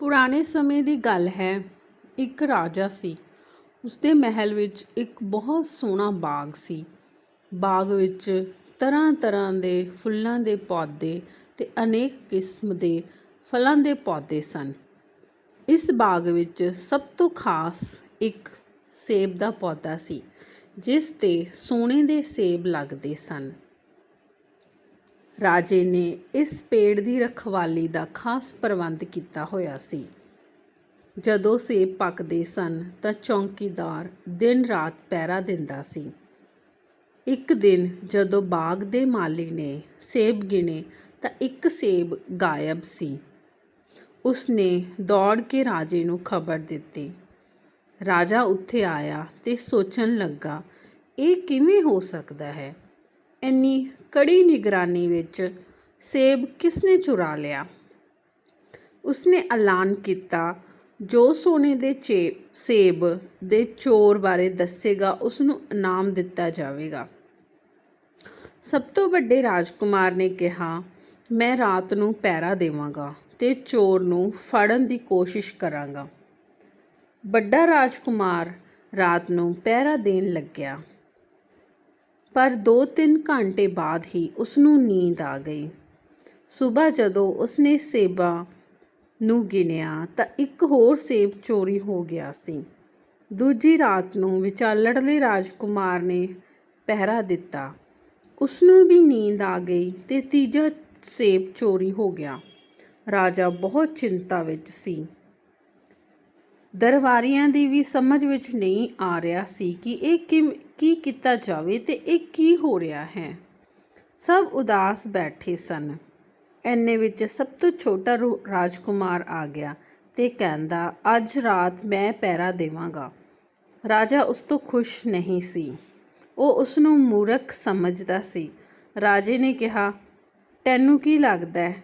ਪੁਰਾਣੇ ਸਮੇਂ ਦੀ ਗੱਲ ਹੈ, ਇੱਕ ਰਾਜਾ ਸੀ। ਉਸਦੇ ਮਹਿਲ ਵਿੱਚ ਇੱਕ ਬਹੁਤ ਸੋਹਣਾ ਬਾਗ ਸੀ। ਬਾਗ ਵਿੱਚ ਤਰ੍ਹਾਂ ਤਰ੍ਹਾਂ ਦੇ ਫੁੱਲਾਂ ਦੇ ਪੌਦੇ ਤੇ ਅਨੇਕ ਕਿਸਮ ਦੇ ਫਲਾਂ ਦੇ ਪੌਦੇ ਸਨ। ਇਸ ਬਾਗ ਵਿੱਚ ਸਭ ਤੋਂ ਖਾਸ ਇੱਕ ਸੇਬ ਦਾ ਪੌਦਾ ਸੀ, ਜਿਸ ਤੇ ਸੋਨੇ ਦੇ ਸੇਬ ਲੱਗਦੇ ਸਨ। ਰਾਜੇ ਨੇ ਇਸ ਪੇੜ ਦੀ ਰਖਵਾਲੀ ਦਾ ਖਾਸ ਪ੍ਰਬੰਧ ਕੀਤਾ ਹੋਇਆ ਸੀ। ਜਦੋਂ ਸੇਬ ਪੱਕਦੇ ਸਨ ਤਾਂ ਚੌਕੀਦਾਰ ਦਿਨ ਰਾਤ ਪਹਿਰਾ ਦਿੰਦਾ ਸੀ। ਇੱਕ ਦਿਨ ਜਦੋਂ ਬਾਗ ਦੇ ਮਾਲੀ ਨੇ ਸੇਬ ਗਿਣੇ ਤਾਂ ਇੱਕ ਸੇਬ ਗਾਇਬ ਸੀ। ਉਸਨੇ ਦੌੜ ਕੇ ਰਾਜੇ ਨੂੰ ਖਬਰ ਦਿੱਤੀ। ਰਾਜਾ ਉੱਥੇ ਆਇਆ ਤੇ ਸੋਚਣ ਲੱਗਾ, ਇਹ ਕਿਵੇਂ ਹੋ ਸਕਦਾ ਹੈ? ਇੰਨੀ ਕੜੀ ਨਿਗਰਾਨੀ ਵਿੱਚ ਸੇਬ ਕਿਸਨੇ ਚੁਰਾ ਲਿਆ? ਉਸਨੇ ਐਲਾਨ ਕੀਤਾ, ਜੋ ਸੋਨੇ ਦੇ ਚੇ, ਸੇਬ ਦੇ ਚੋਰ ਬਾਰੇ ਦੱਸੇਗਾ ਉਸ ਨੂੰ ਇਨਾਮ ਦਿੱਤਾ ਜਾਵੇਗਾ। ਸਭ ਤੋਂ ਵੱਡੇ ਰਾਜਕੁਮਾਰ ਨੇ ਕਿਹਾ, ਮੈਂ ਰਾਤ ਨੂੰ ਪਹਿਰਾ ਦੇਵਾਂਗਾ ਤੇ ਚੋਰ ਨੂੰ ਫੜਨ ਦੀ ਕੋਸ਼ਿਸ਼ ਕਰਾਂਗਾ। ਵੱਡਾ ਰਾਜਕੁਮਾਰ ਰਾਤ ਨੂੰ ਪਹਿਰਾ ਦੇਣ ਲੱਗਿਆ। ਪਰ 2-3 ਘੰਟੇ ਬਾਅਦ ਹੀ ਉਸ ਨੂੰ ਨੀਂਦ ਆ ਗਈ। ਸਵੇਰ ਜਦੋਂ ਉਸਨੇ ਸੇਬਾਂ ਨੂੰ ਗਿਣਿਆ ਤਾਂ ਇੱਕ ਹੋਰ ਸੇਬ ਚੋਰੀ ਹੋ ਗਿਆ ਸੀ। ਦੂਜੀ ਰਾਤ ਨੂੰ ਵਿਚਾਲੜਲੇ ਰਾਜਕੁਮਾਰ ਨੇ ਪਹਿਰਾ ਦਿੱਤਾ। ਉਸ ਨੂੰ ਵੀ ਨੀਂਦ ਆ ਗਈ ਤੇ ਤੀਜਾ ਸੇਬ ਚੋਰੀ ਹੋ ਗਿਆ। ਰਾਜਾ ਬਹੁਤ ਚਿੰਤਾ ਵਿੱਚ ਸੀ। ਦਰਬਾਰੀਆਂ ਦੀ ਵੀ ਸਮਝ ਵਿੱਚ ਨਹੀਂ ਆ ਰਿਹਾ ਸੀ ਕਿ ਇਹ ਕੀ ਕੀਤਾ ਜਾਵੇ ਤੇ ਇਹ ਕੀ ਹੋ ਰਿਹਾ ਹੈ। ਸਭ ਉਦਾਸ ਬੈਠੇ ਸਨ। ਐਨੇ ਵਿੱਚ ਸਭ ਤੋਂ ਛੋਟਾ ਰਾਜਕੁਮਾਰ ਆ ਗਿਆ ਤੇ ਕਹਿੰਦਾ, ਅੱਜ ਰਾਤ ਮੈਂ ਪੈਰਾ ਦੇਵਾਂਗਾ। ਰਾਜਾ ਉਸ ਤੋਂ ਖੁਸ਼ ਨਹੀਂ ਸੀ। ਉਹ ਉਸ ਨੂੰ ਮੂਰਖ ਸਮਝਦਾ ਸੀ। ਰਾਜੇ ਨੇ ਕਿਹਾ, ਤੈਨੂੰ ਕੀ ਲੱਗਦਾ ਹੈ?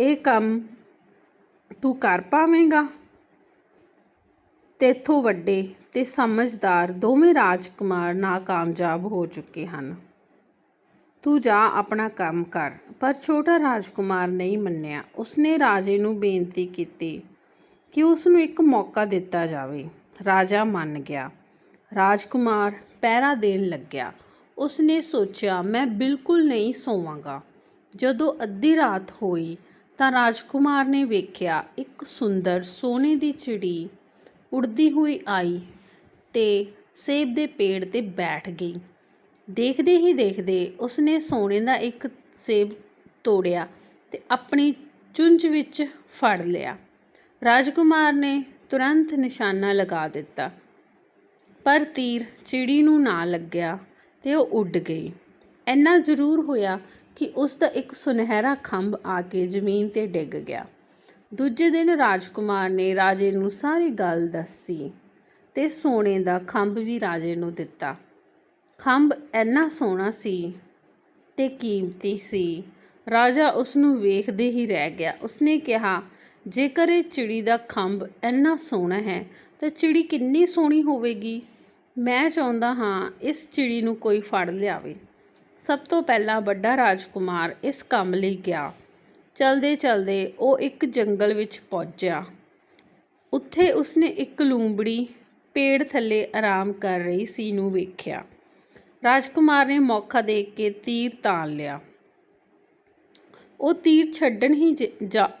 ਇਹ ਕੰਮ ਤੂੰ ਕਰ ਪਾਵੇਂਗਾ? ਤੇਥੋਂ ਵੱਡੇ ਤੇ ਸਮਝਦਾਰ ਦੋਵੇਂ ਰਾਜਕੁਮਾਰ ਨਾਕਾਮਯਾਬ ਹੋ ਚੁੱਕੇ ਹਨ। ਤੂੰ ਜਾ, ਆਪਣਾ ਕੰਮ ਕਰ। ਪਰ ਛੋਟਾ ਰਾਜਕੁਮਾਰ ਨਹੀਂ ਮੰਨਿਆ। ਉਸਨੇ ਰਾਜੇ ਨੂੰ ਬੇਨਤੀ ਕੀਤੀ ਕਿ ਉਸ ਨੂੰ ਇੱਕ ਮੌਕਾ ਦਿੱਤਾ ਜਾਵੇ। ਰਾਜਾ ਮੰਨ ਗਿਆ। ਰਾਜਕੁਮਾਰ ਪਹਿਰਾ ਦੇਣ ਲੱਗਿਆ। ਉਸਨੇ ਸੋਚਿਆ, ਮੈਂ ਬਿਲਕੁਲ ਨਹੀਂ ਸੋਵਾਂਗਾ। ਜਦੋਂ ਅੱਧੀ ਰਾਤ ਹੋਈ ਤਾਂ ਰਾਜਕੁਮਾਰ ਨੇ ਵੇਖਿਆ, ਇੱਕ ਸੁੰਦਰ ਸੋਨੇ ਦੀ ਚਿੜੀ ਉੱਡਦੀ ਹੋਈ ਆਈ ਤੇ ਸੇਬ ਦੇ ਪੇੜ ਤੇ ਬੈਠ ਗਈ। ਦੇਖਦੇ ਹੀ ਦੇਖਦੇ ਉਸਨੇ ਸੋਨੇ ਦਾ ਇੱਕ ਸੇਬ ਤੋੜਿਆ ਤੇ ਆਪਣੀ ਚੁੰਝ ਵਿੱਚ ਫੜ ਲਿਆ। ਰਾਜਕੁਮਾਰ ਨੇ ਤੁਰੰਤ ਨਿਸ਼ਾਨਾ ਲਗਾ ਦਿੱਤਾ। ਪਰ ਤੀਰ ਚਿੜੀ ਨੂੰ ਨਾ ਲੱਗਿਆ ਤੇ ਉਹ ਉੱਡ ਗਈ। ਇੰਨਾ ਜ਼ਰੂਰ ਹੋਇਆ ਕਿ ਉਸ ਦਾ ਇੱਕ ਸੁਨਹਿਰਾ ਖੰਭ ਆ ਕੇ ਜ਼ਮੀਨ ਤੇ ਡਿੱਗ ਗਿਆ। ਦੂਜੇ ਦਿਨ ਰਾਜਕੁਮਾਰ ਨੇ ਰਾਜੇ ਨੂੰ ਸਾਰੀ ਗੱਲ ਦੱਸੀ ਤੇ ਸੋਨੇ ਦਾ ਖੰਭ ਵੀ ਰਾਜੇ ਨੂੰ ਦਿੱਤਾ। ਖੰਭ ਇੰਨਾ ਸੋਹਣਾ ਸੀ ਤੇ ਕੀਮਤੀ ਸੀ। ਰਾਜਾ ਉਸ ਨੂੰ ਵੇਖਦੇ ਹੀ ਰਹਿ ਗਿਆ। ਉਸਨੇ ਕਿਹਾ, ਜੇਕਰ ਇਹ ਚਿੜੀ ਦਾ ਖੰਭ ਇੰਨਾ ਸੋਹਣਾ ਹੈ, ਤਾਂ ਚਿੜੀ ਕਿੰਨੀ ਸੋਹਣੀ ਹੋਵੇਗੀ? ਮੈਂ ਚਾਹੁੰਦਾ ਹਾਂ ਇਸ ਚਿੜੀ ਨੂੰ ਕੋਈ ਫੜ ਲਿਆਵੇ। ਸਭ ਤੋਂ ਪਹਿਲਾਂ ਵੱਡਾ ਰਾਜਕੁਮਾਰ ਇਸ ਕੰਮ ਲਈ ਗਿਆ। ਚਲਦੇ ਚਲਦੇ ਉਹ ਇੱਕ ਜੰਗਲ ਵਿੱਚ ਪਹੁੰਚਿਆ। ਉੱਥੇ ਉਸਨੇ ਇੱਕ ਲੂੰਬੜੀ ਪੇੜ ਥੱਲੇ ਆਰਾਮ ਕਰ ਰਹੀ ਸੀ ਨੂੰ ਵੇਖਿਆ। ਰਾਜਕੁਮਾਰ ਨੇ ਮੌਕਾ ਦੇਖ ਕੇ ਤੀਰ ਤਾਣ ਲਿਆ। ਉਹ ਤੀਰ ਛੱਡਣ ਹੀ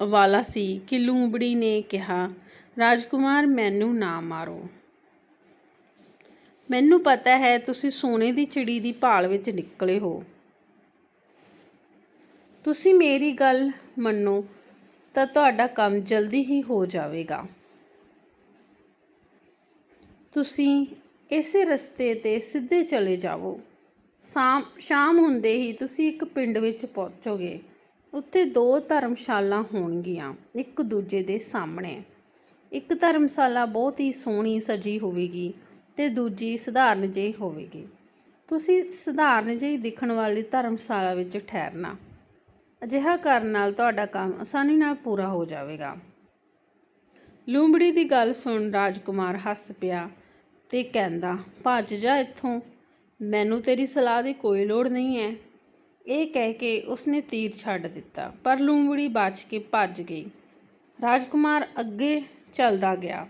ਵਾਲਾ ਸੀ ਕਿ ਲੂੰਬੜੀ ਨੇ ਕਿਹਾ, ਰਾਜਕੁਮਾਰ, ਮੈਨੂੰ ਨਾ ਮਾਰੋ। ਮੈਨੂੰ ਪਤਾ ਹੈ ਤੁਸੀਂ ਸੋਨੇ ਦੀ ਚਿੜੀ ਦੀ ਭਾਲ ਵਿੱਚ ਨਿਕਲੇ ਹੋ। ਤੁਸੀਂ ਮੇਰੀ ਗੱਲ ਮੰਨੋ ਤਾਂ ਤੁਹਾਡਾ ਕੰਮ ਜਲਦੀ ਹੀ ਹੋ ਜਾਵੇਗਾ। ਤੁਸੀਂ ਇਸੇ ਰਸਤੇ ਤੇ ਸਿੱਧੇ ਚਲੇ ਜਾਵੋ। ਸ਼ਾਮ ਹੁੰਦੇ ਹੀ ਤੁਸੀਂ ਇੱਕ ਪਿੰਡ ਵਿੱਚ ਪਹੁੰਚੋਗੇ। ਉੱਥੇ ਦੋ ਧਰਮਸ਼ਾਲਾ ਹੋਣਗੀਆਂ, ਇੱਕ ਦੂਜੇ ਦੇ ਸਾਹਮਣੇ। ਇੱਕ ਧਰਮਸ਼ਾਲਾ ਬਹੁਤ ਹੀ ਸੋਹਣੀ ਸਜੀ ਹੋਵੇਗੀ ਤੇ ਦੂਜੀ ਸਧਾਰਨ ਜਿਹੀ ਹੋਵੇਗੀ। ਤੁਸੀਂ ਸਧਾਰਨ ਜਿਹੀ ਦਿਖਣ ਵਾਲੀ ਧਰਮਸ਼ਾਲਾ ਵਿੱਚ ਠਹਿਰਨਾ। ਅਜਿਹਾ ਕਰਨ ਨਾਲ ਤੁਹਾਡਾ ਕੰਮ ਆਸਾਨੀ ਨਾਲ ਪੂਰਾ ਹੋ ਜਾਵੇਗਾ। ਲੂੰਬੜੀ ਦੀ ਗੱਲ ਸੁਣ ਰਾਜਕੁਮਾਰ ਹੱਸ ਪਿਆ ਤੇ ਕਹਿੰਦਾ, ਭੱਜ ਜਾ ਇੱਥੋਂ। ਮੈਨੂੰ ਤੇਰੀ ਸਲਾਹ ਦੀ ਕੋਈ ਲੋੜ ਨਹੀਂ ਹੈ ਇਹ ਕਹਿ ਕੇ ਉਸਨੇ ਤੀਰ ਛੱਡ ਦਿੱਤਾ, ਪਰ ਲੂੰਬੜੀ ਬਚ ਕੇ ਭੱਜ ਗਈ। ਰਾਜਕੁਮਾਰ ਅੱਗੇ ਚੱਲਦਾ ਗਿਆ।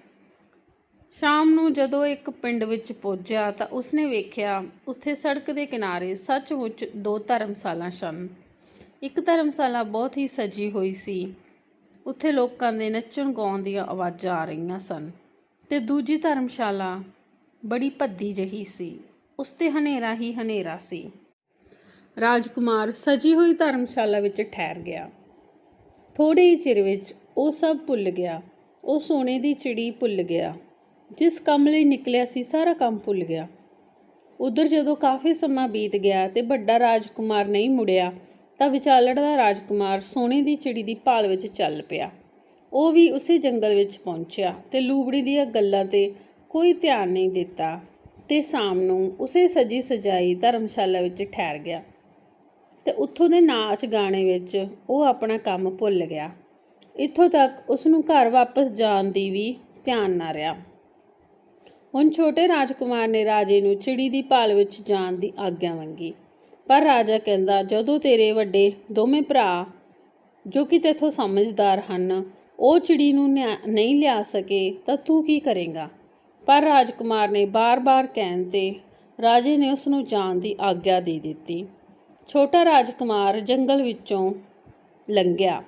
ਸ਼ਾਮ ਨੂੰ ਜਦੋਂ ਇੱਕ ਪਿੰਡ ਵਿੱਚ ਪਹੁੰਚਿਆ ਤਾਂ ਉਸਨੇ ਵੇਖਿਆ, ਉੱਥੇ ਸੜਕ ਦੇ ਕਿਨਾਰੇ ਸੱਚਮੁੱਚ ਦੋ ਧਰਮਸ਼ਾਲਾ ਸਨ। ਇੱਕ ਧਰਮਸ਼ਾਲਾ ਬਹੁਤ ਹੀ ਸਜੀ ਹੋਈ ਸੀ। ਉੱਥੇ ਲੋਕਾਂ ਦੇ ਨੱਚਣ ਗਾਉਣ ਦੀਆਂ ਆਵਾਜ਼ਾਂ ਆ ਰਹੀਆਂ ਸਨ ਤੇ ਦੂਜੀ ਧਰਮਸ਼ਾਲਾ ਬੜੀ ਭੱਦੀ ਜਹੀ ਸੀ। ਉਸ ਤੇ ਹਨੇਰਾ ਹੀ ਹਨੇਰਾ ਸੀ। ਰਾਜਕੁਮਾਰ ਸਜੀ ਹੋਈ ਧਰਮਸ਼ਾਲਾ ਵਿੱਚ ਠਹਿਰ ਗਿਆ। ਥੋੜੇ ਹੀ ਚਿਰ ਵਿੱਚ ਉਹ ਸਭ ਭੁੱਲ ਗਿਆ। ਉਹ ਸੋਨੇ ਦੀ ਚਿੜੀ ਭੁੱਲ ਗਿਆ। ਜਿਸ ਕੰਮ ਲਈ ਨਿਕਲਿਆ ਸੀ, ਸਾਰਾ ਕੰਮ ਭੁੱਲ ਗਿਆ। ਉਧਰ ਜਦੋਂ ਕਾਫੀ ਸਮਾਂ ਬੀਤ ਗਿਆ ਤੇ ਵੱਡਾ ਰਾਜਕੁਮਾਰ ਨਹੀਂ ਮੁੜਿਆ ਤਾਂ ਵਿਚਾਲੜ ਦਾ ਰਾਜਕੁਮਾਰ ਸੋਨੇ ਦੀ ਚਿੜੀ ਦੀ ਭਾਲ ਵਿੱਚ ਚੱਲ ਪਿਆ। ਉਹ ਵੀ ਉਸੇ ਜੰਗਲ ਵਿੱਚ ਪਹੁੰਚਿਆ ਤੇ ਲੂਬੜੀ ਦੀਆਂ ਗੱਲਾਂ ਤੇ ਕੋਈ ਧਿਆਨ ਨਹੀਂ ਦਿੱਤਾ ਤੇ ਸ਼ਾਮ ਨੂੰ ਉਸੇ ਸਜੀ ਸਜਾਈ ਧਰਮਸ਼ਾਲਾ ਵਿੱਚ ਠਹਿਰ ਗਿਆ ਤੇ ਉੱਥੋਂ ਦੇ ਨਾਚ ਗਾਣੇ ਵਿੱਚ ਉਹ ਆਪਣਾ ਕੰਮ ਭੁੱਲ ਗਿਆ। ਇੱਥੋਂ ਤੱਕ ਉਸ ਨੂੰ ਘਰ ਵਾਪਸ ਜਾਣ ਦੀ ਵੀ ਧਿਆਨ ਨਾ ਰਿਹਾ। ਹੁਣ ਛੋਟੇ ਰਾਜਕੁਮਾਰ ਨੇ ਰਾਜੇ ਨੂੰ ਚਿੜੀ ਦੀ ਭਾਲ ਵਿੱਚ ਜਾਣ ਦੀ ਆਗਿਆ ਮੰਗੀ। ਪਰ ਰਾਜਾ ਕਹਿੰਦਾ, ਜਦੋਂ ਤੇਰੇ ਵੱਡੇ ਦੋਵੇਂ ਭਰਾ, ਜੋ ਕਿ ਤੇਥੋਂ ਸਮਝਦਾਰ ਹਨ, ਉਹ ਚਿੜੀ ਨੂੰ ਨਿਆ- ਨਹੀਂ ਲਿਆ ਸਕੇ, ਤਾਂ ਤੂੰ ਕੀ ਕਰੇਗਾ? ਪਰ ਰਾਜਕੁਮਾਰ ਨੇ ਬਾਰ-ਬਾਰ ਕਹਿਣ ਤੇ ਰਾਜੇ ਨੇ ਉਸ ਨੂੰ ਜਾਣ ਦੀ ਆਗਿਆ ਦੇ ਦਿੱਤੀ। ਛੋਟਾ ਰਾਜਕੁਮਾਰ ਜੰਗਲ ਵਿੱਚੋਂ ਲੰਘਿਆ।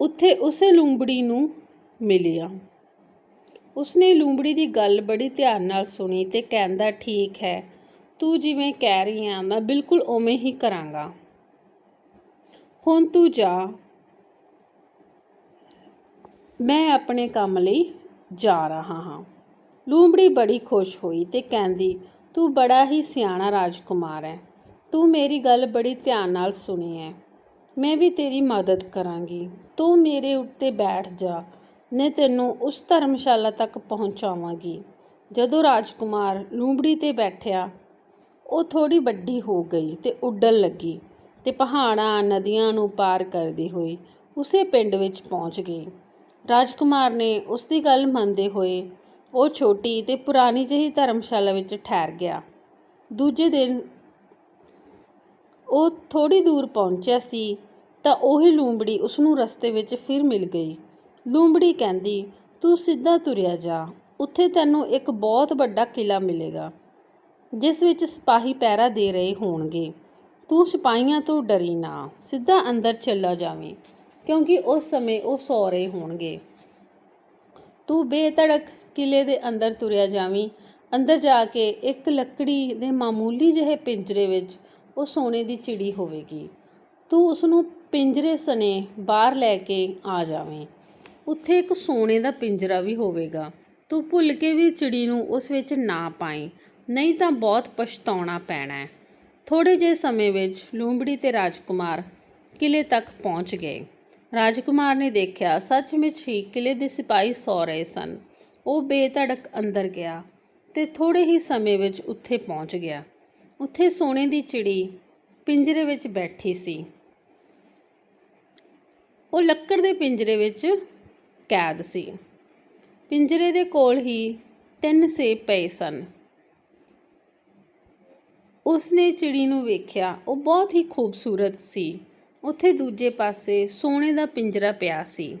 ਉੱਥੇ ਉਸੇ ਲੂੰਬੜੀ ਨੂੰ ਮਿਲਿਆ। ਉਸਨੇ ਲੂੰਬੜੀ ਦੀ ਗੱਲ ਬੜੀ ਧਿਆਨ ਨਾਲ ਸੁਣੀ ਤੇ ਕਹਿੰਦਾ, ਠੀਕ ਹੈ ਤੂੰ ਜਿਵੇਂ ਕਹਿ ਰਹੀ ਆ, ਮੈਂ ਬਿਲਕੁਲ ਉਵੇਂ ਹੀ ਕਰਾਂਗਾ। ਹੁਣ ਤੂੰ ਜਾ। ਮੈਂ ਆਪਣੇ ਕੰਮ ਲਈ ਜਾ ਰਹਾ ਹਾਂ। ਲੂੰਬੜੀ ਬੜੀ ਖੁਸ਼ ਹੋਈ ਤੇ ਕਹਿੰਦੀ, ਤੂੰ ਬੜਾ ਹੀ ਸਿਆਣਾ ਰਾਜਕੁਮਾਰ ਹੈ ਤੂੰ ਮੇਰੀ ਗੱਲ ਬੜੀ ਧਿਆਨ ਨਾਲ ਸੁਣੀ ਹੈ ਮੈਂ ਵੀ ਤੇਰੀ ਮਦਦ ਕਰਾਂਗੀ। ਤੂੰ ਮੇਰੇ ਉੱਤੇ ਬੈਠ ਜਾ। ਮੈਂ ਤੈਨੂੰ ਉਸ ਧਰਮਸ਼ਾਲਾ ਤੱਕ ਪਹੁੰਚਾਵਾਂਗੀ। ਜਦੋਂ ਰਾਜਕੁਮਾਰ ਲੂੰਬੜੀ ਤੇ ਬੈਠਿਆ ਉਹ ਥੋੜੀ ਵੱਡੀ ਹੋ ਗਈ ਤੇ ਉੱਡਣ ਲੱਗੀ ਤੇ ਪਹਾੜਾਂ ਨਦੀਆਂ ਨੂੰ ਪਾਰ ਕਰਦੀ ਹੋਈ ਉਸੇ ਪਿੰਡ ਵਿੱਚ ਪਹੁੰਚ ਗਈ। ਰਾਜਕੁਮਾਰ ਨੇ ਉਸ ਦੀ ਗੱਲ ਮੰਨਦੇ ਹੋਏ ਉਹ ਛੋਟੀ ਤੇ ਪੁਰਾਣੀ ਜਿਹੀ ਧਰਮਸ਼ਾਲਾ ਵਿੱਚ ਠਹਿਰ ਗਿਆ। ਦੂਜੇ ਦਿਨ ਉਹ ਥੋੜੀ ਦੂਰ ਪਹੁੰਚਿਆ ਸੀ ਤਾਂ ਉਹੀ ਲੂੰਬੜੀ ਉਸ ਨੂੰ ਰਸਤੇ ਵਿੱਚ ਫਿਰ ਮਿਲ ਗਈ। ਲੂੰਬੜੀ ਕਹਿੰਦੀ, ਤੂੰ ਸਿੱਧਾ ਤੁਰਿਆ ਜਾ, ਉੱਥੇ ਤੈਨੂੰ ਇੱਕ ਬਹੁਤ ਵੱਡਾ ਕਿਲਾ ਮਿਲੇਗਾ। ਜਿਸ ਵਿੱਚ ਸਿਪਾਹੀ ਪਹਿਰਾ ਦੇ ਰਹੇ ਹੋਣਗੇ। ਤੂੰ ਸਿਪਾਹੀਆਂ ਤੋਂ ਡਰੀ ਨਾ, ਸਿੱਧਾ ਅੰਦਰ ਚਲਾ ਜਾਵੇਂ, ਕਿਉਂਕਿ ਉਸ ਸਮੇਂ ਉਹ ਸੌ ਰਹੇ ਹੋਣਗੇ। ਤੂੰ ਬੇਧੜਕ ਕਿਲੇ ਦੇ ਅੰਦਰ ਤੁਰਿਆ ਜਾਵੀਂ, ਅੰਦਰ ਜਾ ਕੇ ਇੱਕ ਲੱਕੜੀ ਦੇ ਮਾਮੂਲੀ ਜਿਹੇ ਪਿੰਜਰੇ ਵਿੱਚ ਉਹ ਸੋਨੇ ਦੀ ਚਿੜੀ ਹੋਵੇਗੀ। ਤੂੰ ਉਸ ਨੂੰ ਪਿੰਜਰੇ ਸਣੇ ਬਾਹਰ ਲੈ ਕੇ ਆ ਜਾਵੇਂ। ਉੱਥੇ ਇੱਕ ਸੋਨੇ ਦਾ ਪਿੰਜਰਾ ਵੀ ਹੋਵੇਗਾ। ਤੂੰ ਭੁੱਲ ਕੇ ਵੀ ਚਿੜੀ ਨੂੰ ਉਸ ਵਿੱਚ ਨਾ ਪਾਏ ਨਹੀਂ ਤਾਂ ਬਹੁਤ ਪਛਤਾਉਣਾ ਪੈਣਾ ਹੈ। ਥੋੜੇ ਜਿਹੇ ਸਮੇਂ ਵਿੱਚ ਲੂੰਬੜੀ ਤੇ ਰਾਜਕੁਮਾਰ ਕਿਲੇ ਤੱਕ ਪਹੁੰਚ ਗਏ। ਰਾਜਕੁਮਾਰ ਨੇ ਦੇਖਿਆ, ਸੱਚਮੁੱਚ ਹੀ ਕਿਲੇ ਦੇ ਸਿਪਾਹੀ ਸੌ ਰਹੇ ਸਨ। ਉਹ ਬੇਧੜਕ ਅੰਦਰ ਗਿਆ ਤੇ ਥੋੜੇ ਹੀ ਸਮੇਂ ਵਿੱਚ ਉੱਥੇ ਪਹੁੰਚ ਗਿਆ। ਉੱਥੇ ਸੋਨੇ ਦੀ ਚਿੜੀ ਪਿੰਜਰੇ ਵਿੱਚ ਬੈਠੀ ਸੀ। ਉਹ ਲੱਕੜ ਦੇ ਪਿੰਜਰੇ ਵਿੱਚ ਕੈਦ ਸੀ। ਪਿੰਜਰੇ ਦੇ ਕੋਲ ਹੀ ਤਿੰਨ ਸੇਬ ਪਏ ਸਨ। ਉਸਨੇ ਚਿੜੀ ਨੂੰ ਵੇਖਿਆ, ਉਹ ਬਹੁਤ ਹੀ ਖੂਬਸੂਰਤ ਸੀ। ਉੱਥੇ ਦੂਜੇ ਪਾਸੇ ਸੋਨੇ ਦਾ ਪਿੰਜਰਾ ਪਿਆ ਸੀ।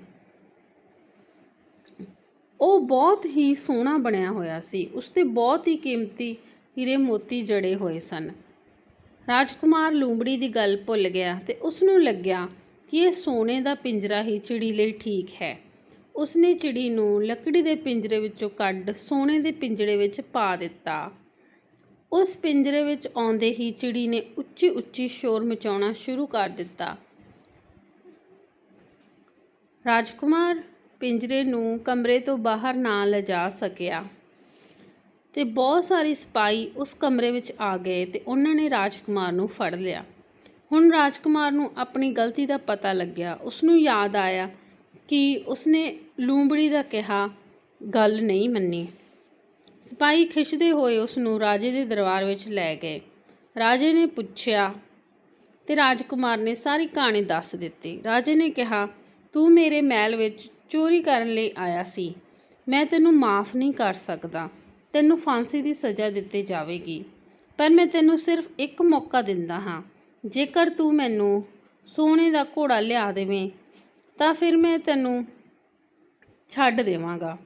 ਉਹ ਬਹੁਤ ਹੀ ਸੋਹਣਾ ਬਣਿਆ ਹੋਇਆ ਸੀ। ਉਸ ਤੇ ਬਹੁਤ ਹੀ ਕੀਮਤੀ ਹੀਰੇ ਮੋਤੀ ਜੜੇ ਹੋਏ ਸਨ। ਰਾਜਕੁਮਾਰ ਲੂੰਬੜੀ ਦੀ ਗੱਲ ਭੁੱਲ ਗਿਆ ਤੇ ਉਸ ਨੂੰ ਲੱਗਿਆ ਕਿ ਇਹ ਸੋਨੇ ਦਾ ਪਿੰਜਰਾ ਹੀ ਚਿੜੀ ਲਈ ਠੀਕ ਹੈ। ਉਸਨੇ ਚਿੜੀ ਨੂੰ ਲੱਕੜੀ ਦੇ ਪਿੰਜਰੇ ਵਿੱਚੋਂ ਕੱਢ ਸੋਨੇ ਦੇ ਪਿੰਜਰੇ ਵਿੱਚ ਪਾ ਦਿੱਤਾ। ਉਸ ਪਿੰਜਰੇ ਵਿੱਚ ਆਉਂਦੇ ਹੀ ਚਿੜੀ ਨੇ ਉੱਚੀ ਉੱਚੀ ਸ਼ੋਰ ਮਚਾਉਣਾ ਸ਼ੁਰੂ ਕਰ ਦਿੱਤਾ। ਰਾਜਕੁਮਾਰ ਪਿੰਜਰੇ ਨੂੰ ਕਮਰੇ ਤੋਂ ਬਾਹਰ ਨਾ ਲਿਜਾ ਸਕਿਆ ਤੇ ਬਹੁਤ ਸਾਰੇ ਸਿਪਾਹੀ ਉਸ ਕਮਰੇ ਵਿੱਚ ਆ ਗਏ ਤੇ ਉਹਨਾਂ ਨੇ ਰਾਜਕੁਮਾਰ ਨੂੰ ਫੜ ਲਿਆ। ਹੁਣ ਰਾਜਕੁਮਾਰ ਨੂੰ ਆਪਣੀ ਗਲਤੀ ਦਾ ਪਤਾ ਲੱਗਿਆ। ਉਸ ਨੂੰ ਯਾਦ ਆਇਆ ਕਿ ਉਸਨੇ ਲੂੰਬੜੀ ਦਾ ਕਿਹਾ, ਗੱਲ ਨਹੀਂ ਮੰਨੀ। ਸਿਪਾਹੀ ਖਿੱਚਦੇ ਹੋਏ ਉਸ ਨੂੰ ਰਾਜੇ ਦੇ ਦਰਬਾਰ ਵਿੱਚ ਲੈ ਗਏ। ਰਾਜੇ ਨੇ ਪੁੱਛਿਆ, ਤੇ ਰਾਜਕੁਮਾਰ ਨੇ ਸਾਰੀ ਕਹਾਣੀ ਦੱਸ ਦਿੱਤੀ। ਰਾਜੇ ਨੇ ਕਿਹਾ, ਤੂੰ ਮੇਰੇ ਮਹਿਲ ਵਿੱਚ ਚੋਰੀ ਕਰਨ ਲਈ ਆਇਆ ਸੀ। ਮੈਂ ਤੈਨੂੰ ਮਾਫ ਨਹੀਂ ਕਰ ਸਕਦਾ। ਤੈਨੂੰ ਫਾਂਸੀ ਦੀ ਸਜ਼ਾ ਦਿੱਤੀ ਜਾਵੇਗੀ। ਪਰ ਮੈਂ ਤੈਨੂੰ ਸਿਰਫ ਇੱਕ ਮੌਕਾ ਦਿੰਦਾ ਹਾਂ। ਜੇਕਰ ਤੂੰ ਮੈਨੂੰ ਸੋਨੇ ਦਾ ਘੋੜਾ ਲਿਆ ਦੇਵੇਂ, ਤਾਂ ਫਿਰ ਮੈਂ ਤੈਨੂੰ ਛੱਡ ਦੇਵਾਂਗਾ।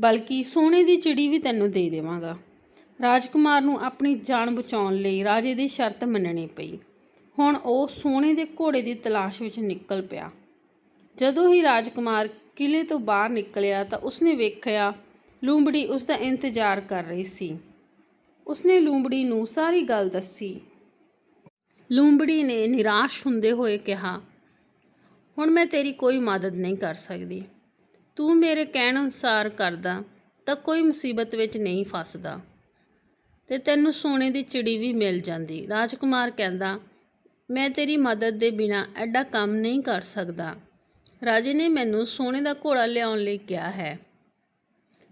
ਬਲਕਿ ਸੋਨੇ ਦੀ ਚਿੜੀ ਵੀ ਤੈਨੂੰ ਦੇ ਦੇਵਾਂਗਾ। ਰਾਜਕੁਮਾਰ ਨੂੰ ਆਪਣੀ ਜਾਨ ਬਚਾਉਣ ਲਈ ਰਾਜੇ ਦੀ ਸ਼ਰਤ ਮੰਨਣੀ ਪਈ। ਹੁਣ ਉਹ ਸੋਨੇ ਦੇ ਘੋੜੇ ਦੀ ਤਲਾਸ਼ ਵਿੱਚ ਨਿਕਲ ਪਿਆ। ਜਦੋਂ ਹੀ ਰਾਜਕੁਮਾਰ ਕਿਲੇ ਤੋਂ ਬਾਹਰ ਨਿਕਲਿਆ ਤਾਂ ਉਸਨੇ ਵੇਖਿਆ ਲੂੰਬੜੀ ਉਸ ਦਾ ਇੰਤਜ਼ਾਰ ਕਰ ਰਹੀ ਸੀ। ਉਸਨੇ ਲੂੰਬੜੀ ਨੂੰ ਸਾਰੀ ਗੱਲ ਦੱਸੀ। ਲੂੰਬੜੀ ਨੇ ਨਿਰਾਸ਼ ਹੁੰਦੇ ਹੋਏ ਕਿਹਾ, ਹੁਣ ਮੈਂ ਤੇਰੀ ਕੋਈ ਮਦਦ ਨਹੀਂ ਕਰ ਸਕਦੀ। ਤੂੰ ਮੇਰੇ ਕਹਿਣ ਅਨੁਸਾਰ ਕਰਦਾ ਤਾਂ ਕੋਈ ਮੁਸੀਬਤ ਵਿੱਚ ਨਹੀਂ ਫਸਦਾ। ਤੇ ਤੈਨੂੰ ਸੋਨੇ ਦੀ ਚਿੜੀ ਵੀ ਮਿਲ ਜਾਂਦੀ। ਰਾਜਕੁਮਾਰ ਕਹਿੰਦਾ, ਮੈਂ ਤੇਰੀ ਮਦਦ ਦੇ ਬਿਨਾ ਐਡਾ ਕੰਮ ਨਹੀਂ ਕਰ ਸਕਦਾ। ਰਾਜੇ ਨੇ ਮੈਨੂੰ ਸੋਨੇ ਦਾ ਘੋੜਾ ਲਿਆਉਣ ਲਈ ਕਿਹਾ ਹੈ।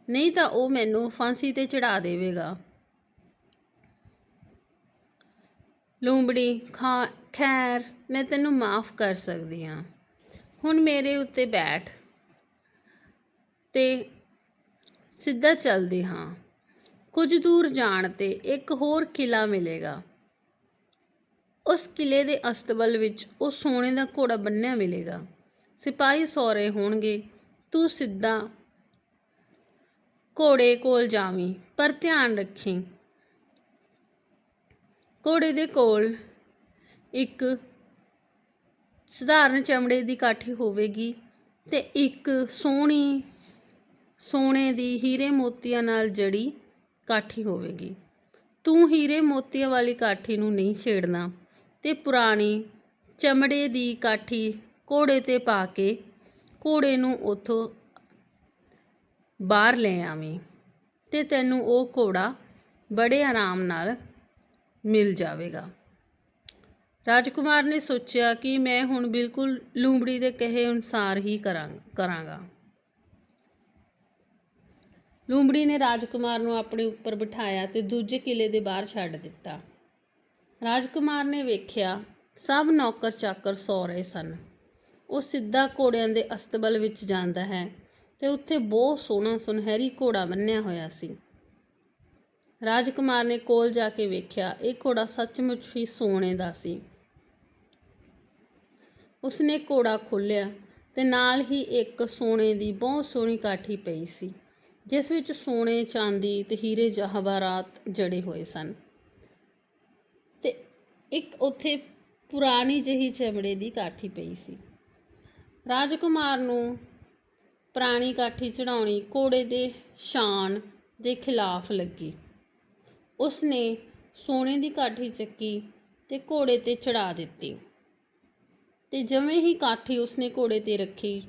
ਨਹੀਂ ਤਾਂ ਉਹ ਮੈਨੂੰ ਫਾਂਸੀ ਤੇ ਚੜਾ ਦੇਵੇਗਾ। ਲੂੰਬੜੀ, ਖਾ, ਖੈਰ, ਮੈਂ ਤੈਨੂੰ ਮਾਫ ਕਰ ਸਕਦੀ ਹਾਂ। ਹੁਣ ਮੇਰੇ ਉੱਤੇ ਬੈਠ। ਤੇ ਸਿੱਧਾ ਚੱਲਦੇ ਹਾਂ। ਕੁਝ ਦੂਰ ਜਾਣ ਤੇ ਇੱਕ ਹੋਰ ਕਿਲਾ ਮਿਲੇਗਾ। ਉਸ ਕਿਲੇ ਦੇ ਅਸਤਬਲ ਵਿੱਚ ਉਹ ਸੋਨੇ ਦਾ ਘੋੜਾ ਬੰਨਿਆ ਮਿਲੇਗਾ। ਸਿਪਾਹੀ ਸੌਰੇ ਹੋਣਗੇ, ਤੂੰ ਸਿੱਧਾ ਘੋੜੇ ਕੋਲ ਜਾਵੀਂ, ਪਰ ਧਿਆਨ ਰੱਖੀਂ। ਘੋੜੇ ਦੇ ਕੋਲ ਇੱਕ ਸਧਾਰਨ ਚਮੜੇ ਦੀ ਕਾਠੀ ਹੋਵੇਗੀ ਤੇ ਇੱਕ ਸੋਹਣੀ ਸੋਨੇ ਦੀ ਹੀਰੇ ਮੋਤੀਆਂ ਨਾਲ ਜੜੀ ਕਾਠੀ ਹੋਵੇਗੀ। ਤੂੰ ਹੀਰੇ ਮੋਤੀਆਂ ਵਾਲੀ ਕਾਠੀ ਨੂੰ ਨਹੀਂ ਛੇੜਨਾ ਤੇ ਪੁਰਾਣੀ ਚਮੜੇ ਦੀ ਕਾਠੀ ਘੋੜੇ ਤੇ ਪਾ ਕੇ ਘੋੜੇ ਨੂੰ ਉਥੋਂ ਬਾਹਰ ਲੈ ਆਵੀਂ ਤੇ ਤੈਨੂੰ ਉਹ ਘੋੜਾ ਬੜੇ ਆਰਾਮ ਨਾਲ ਮਿਲ ਜਾਵੇਗਾ। ਰਾਜਕੁਮਾਰ ਨੇ ਸੋਚਿਆ ਕਿ ਮੈਂ ਹੁਣ ਬਿਲਕੁਲ ਲੂੰਬੜੀ ਦੇ ਕਹੇ ਅਨੁਸਾਰ ਹੀ ਕਰਾਂ ਕਰਾਂਗਾ। ਲੂੰਬੜੀ ਨੇ ਰਾਜਕੁਮਾਰ ਨੂੰ ਆਪਣੇ ਉੱਪਰ ਬਿਠਾਇਆ ਤੇ ਦੂਜੇ ਕਿਲੇ ਦੇ ਬਾਹਰ ਛੱਡ ਦਿੱਤਾ। ਰਾਜਕੁਮਾਰ ਨੇ ਵੇਖਿਆ, ਸਭ ਨੌਕਰ ਚਾਕਰ ਸੌ ਰਹੇ ਸਨ। ਉਹ ਸਿੱਧਾ ਘੋੜਿਆਂ ਦੇ ਅਸਤਬਲ ਵਿੱਚ ਜਾਂਦਾ ਹੈ ਤੇ ਉੱਥੇ ਬਹੁਤ ਸੋਹਣਾ ਸੁਨਹਿਰੀ ਘੋੜਾ ਬੰਨਿਆ ਹੋਇਆ ਸੀ। ਰਾਜਕੁਮਾਰ ਨੇ ਕੋਲ ਜਾ ਕੇ ਵੇਖਿਆ, ਇਹ ਘੋੜਾ ਸੱਚਮੁੱਚ ਹੀ ਸੋਨੇ ਦਾ ਸੀ। ਉਸਨੇ ਘੋੜਾ ਖੋਲ੍ਹਿਆ ਤੇ ਨਾਲ ਹੀ ਇੱਕ ਸੋਨੇ ਦੀ ਬਹੁਤ ਸੋਹਣੀ ਕਾਠੀ ਪਈ ਸੀ। ਜਿਸ ਵਿੱਚ ਸੋਨੇ, ਚਾਂਦੀ ਤੇ ਹੀਰੇ ਜਵਾਹਰਾਤ ਜੜੇ ਹੋਏ ਸਨ। ਤੇ ਇੱਕ ਉੱਥੇ ਪੁਰਾਣੀ ਜਿਹੀ ਚਮੜੇ ਦੀ ਕਾਠੀ ਪਈ ਸੀ। ਰਾਜਕੁਮਾਰ ਨੂੰ ਪੁਰਾਣੀ ਕਾਠੀ ਚੜਾਉਣੀ ਘੋੜੇ ਦੇ ਸ਼ਾਨ ਦੇ ਖਿਲਾਫ ਲੱਗੀ। ਉਸਨੇ ਸੋਨੇ ਦੀ ਕਾਠੀ ਚੱਕੀ ਤੇ ਘੋੜੇ ਤੇ ਚੜਾ ਦਿੱਤੀ। ਤੇ ਜਿਵੇਂ ਹੀ ਕਾਠੀ ਉਸਨੇ ਘੋੜੇ ਤੇ ਰੱਖੀ,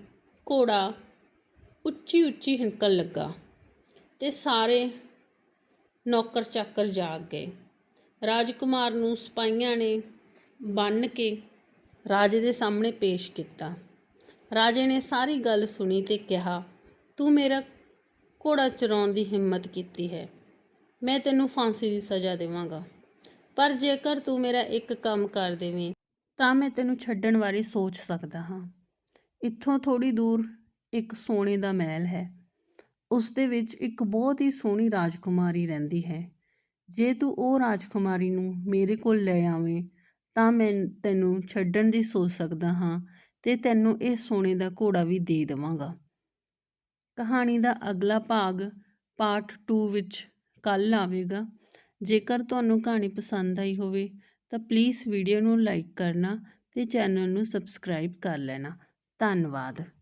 ਘੋੜਾ ਉੱਚੀ ਉੱਚੀ ਹਿੰਕਣ ਲੱਗਾ। ਤੇ ਸਾਰੇ ਨੌਕਰ ਚਾਕਰ ਜਾਗ ਗਏ। ਰਾਜਕੁਮਾਰ ਨੂੰ ਸਿਪਾਹੀਆਂ ਨੇ ਬੰਨ ਕੇ ਰਾਜੇ ਦੇ ਸਾਹਮਣੇ ਪੇਸ਼ ਕੀਤਾ। ਰਾਜੇ ਨੇ ਸਾਰੀ ਗੱਲ ਸੁਣੀ ਤੇ ਕਿਹਾ, ਤੂੰ ਮੇਰਾ ਘੋੜਾ ਚਰਾਉਣ ਦੀ ਹਿੰਮਤ ਕੀਤੀ ਹੈ। ਮੈਂ ਤੈਨੂੰ ਫਾਂਸੀ ਦੀ ਸਜ਼ਾ ਦੇਵਾਂਗਾ। ਪਰ ਜੇਕਰ ਤੂੰ ਮੇਰਾ ਇੱਕ ਕੰਮ ਕਰ ਦੇਵੇਂ, ਤਾਂ ਮੈਂ ਤੈਨੂੰ ਛੱਡਣ ਬਾਰੇ ਸੋਚ ਸਕਦਾ ਹਾਂ। ਇੱਥੋਂ ਥੋੜੀ ਦੂਰ ਇੱਕ ਸੋਨੇ ਦਾ ਮਹਿਲ ਹੈ। ਉਸ ਦੇ ਵਿੱਚ ਇੱਕ ਬਹੁਤ ਹੀ ਸੋਹਣੀ ਰਾਜਕੁਮਾਰੀ ਰਹਿੰਦੀ ਹੈ। ਜੇ ਤੂੰ ਉਹ ਰਾਜਕੁਮਾਰੀ ਨੂੰ ਮੇਰੇ ਕੋਲ ਲੈ ਆਵੇਂ, ਤਾਂ ਮੈਂ ਤੈਨੂੰ ਛੱਡਣ ਦੀ ਸੋਚ ਸਕਦਾ ਹਾਂ ਤੇ ਤੈਨੂੰ ਇਹ ਸੋਨੇ ਦਾ ਘੋੜਾ ਵੀ ਦੇ ਦੇਵਾਂਗਾ। ਕਹਾਣੀ ਦਾ ਅਗਲਾ ਭਾਗ ਪਾਰਟ 2 ਵਿੱਚ ਕੱਲ ਆਵੇਗਾ। ਜੇਕਰ ਤੁਹਾਨੂੰ ਕਹਾਣੀ ਪਸੰਦ ਆਈ ਹੋਵੇ, ਤਾਂ ਪਲੀਜ਼ ਵੀਡੀਓ ਨੂੰ ਲਾਈਕ ਕਰਨਾ ਤੇ ਚੈਨਲ ਨੂੰ ਸਬਸਕ੍ਰਾਈਬ ਕਰ ਲੈਣਾ। ਧੰਨਵਾਦ।